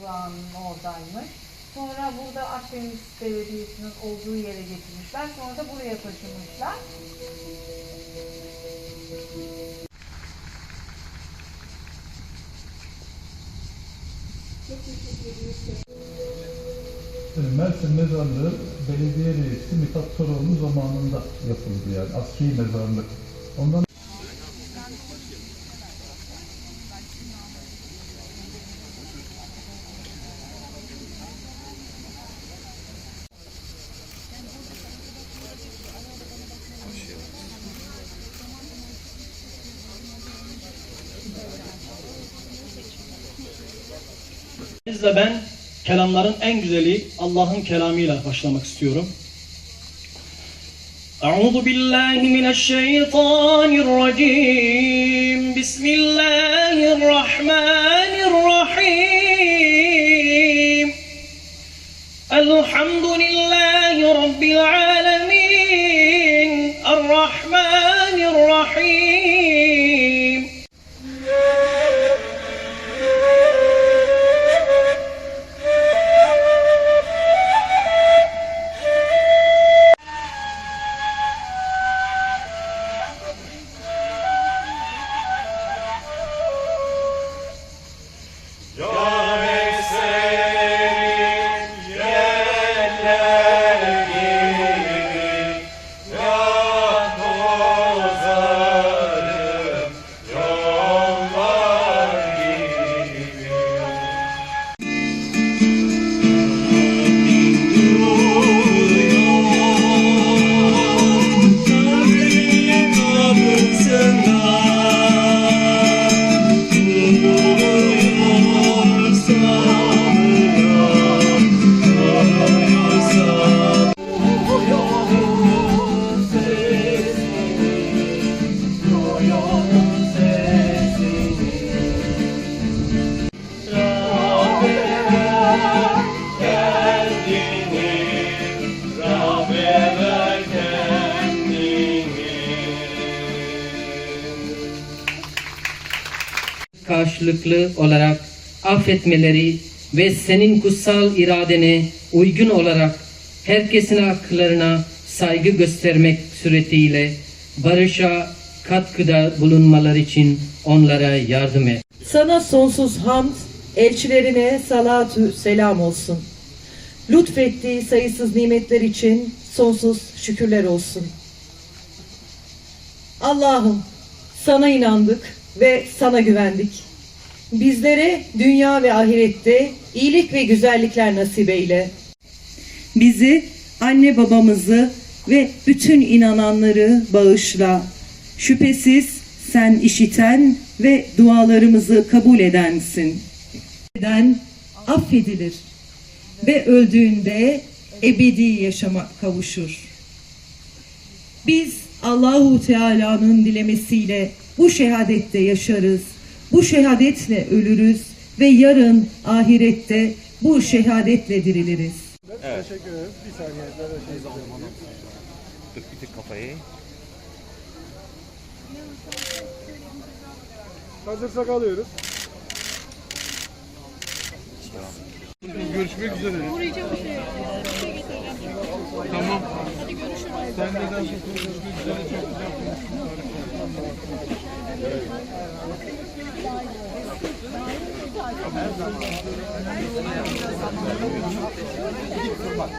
durağının oradaymış. Sonra burada Akdeniz Belediyesi'nin olduğu yere getirmişler. Sonra da buraya taşımışlar. Mersin Mezarlığı belediye reisi Mithat Toroğlu zamanında yapıldı yani askeri mezarlık. Ondan Sizle ben kelamların en güzeli Allah'ın kelamıyla başlamak istiyorum. Euzu billahi mineşşeytanirracim. Bismillahirrahmanirrahim. Karşılıklı olarak affetmeleri ve senin kutsal iradene uygun olarak herkesin haklarına saygı göstermek suretiyle barışa katkıda bulunmaları için onlara yardım et. Sana sonsuz hamd, elçilerine salatü selam olsun. Lütfettiği sayısız nimetler için sonsuz şükürler olsun. Allah'ım sana inandık ve sana güvendik. Bizlere dünya ve ahirette iyilik ve güzellikler nasip eyle. Bizi, anne babamızı ve bütün inananları bağışla. Şüphesiz sen işiten ve dualarımızı kabul edensin. Eden affedilir ve öldüğünde ebedi yaşama kavuşur. Biz Allahu Teala'nın dilemesiyle bu şehadette yaşarız. Bu şehadetle ölürüz ve yarın ahirette bu şehadetle diriliriz. Teşekkür ederiz. Bir saniye. Şey bir tık kafayı. Hazırsak alıyoruz. Görüşmek üzere. Tamam. Sen de daha sonra görüşmek üzere. Çok güzel konuştun.